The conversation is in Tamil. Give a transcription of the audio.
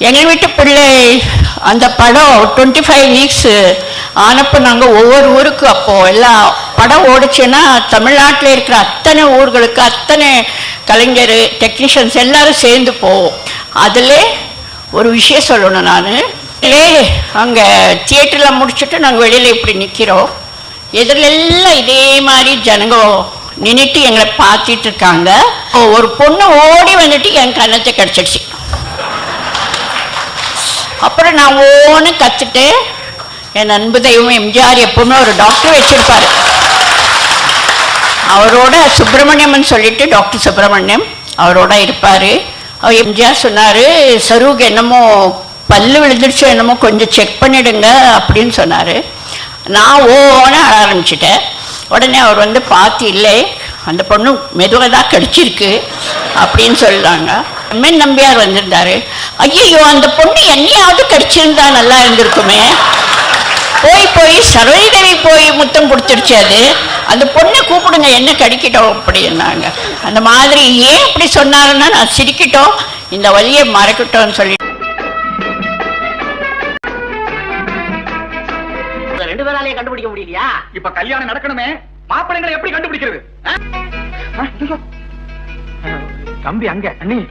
எங்கள் வீட்டு பிள்ளை அந்த படம் டுவெண்ட்டி ஃபைவ் வீக்ஸு ஆனப்போ நாங்கள் ஒவ்வொரு ஊருக்கு அப்போது எல்லாம் படம் ஓடிச்சுன்னா தமிழ்நாட்டில் இருக்கிற அத்தனை ஊர்களுக்கு அத்தனை கலைஞர் டெக்னீஷியன்ஸ் எல்லாரும் சேர்ந்து போவோம். அதில் ஒரு விஷயம் சொல்லணும் நான். அங்கே தியேட்டரில் முடிச்சுட்டு நாங்கள் வெளியில் இப்படி நிற்கிறோம் எதிரெல்லாம் இதே மாதிரி ஜனங்க நின்றுட்டு எங்களை பார்த்துட்டு இருக்காங்க. ஒரு பொண்ணு ஓடி வந்துட்டு என் கன்னத்தை கிடச்சிடுச்சு. அப்புறம் நான் ஓன்னு கத்துட்டு என் அன்பு தெய்வம் எம்ஜிஆர் எப்பவுமே ஒரு டாக்டர் வச்சிருப்பாரு. அவரோட சுப்பிரமணியம்னு சொல்லிட்டு டாக்டர் சுப்பிரமணியம் அவரோட இருப்பார். அவர் எம்ஜிஆர் சொன்னார் சருவுக்கு என்னமோ பல்லு விழுந்துருச்சோ என்னமோ கொஞ்சம் செக் பண்ணிடுங்க அப்படின்னு சொன்னார். நான் ஓன்னு அழ ஆரம்பிச்சிட்டேன். உடனே அவர் வந்து பார்த்து இல்லை அந்த பொண்ணு மெதுவாக தான் கடிச்சிருக்கு அப்படின்னு சொல்கிறாங்க எம்என் நம்பியார் வந்திருந்தாரு. ஐயோ அந்த பொண்ணு என்னையாவது கடிச்சிருந்தா நல்லா இருந்திருக்குமே. போய் போய் சரோஜினி போய் முத்தம் கொடுத்துருச்சு அது. அந்த பொண்ணை கூப்பிடுங்க என்ன கடிக்கிட்டோம் அப்படின்னாங்க அந்த மாதிரி ஏன் இப்படி சொன்னாருன்னா நான் சிரிக்கிட்டோம் இந்த வழியை மறக்கட்டோம்னு சொல்லி. ரெண்டு பேராலையும் கண்டுபிடிக்க முடியலையா? இப்ப கல்யாணம் நடக்கணுமே. மாப்பிள்ளைங்களை எப்படி கண்டுபிடிக்கிறது. தம்பி அங்க அண்ணி.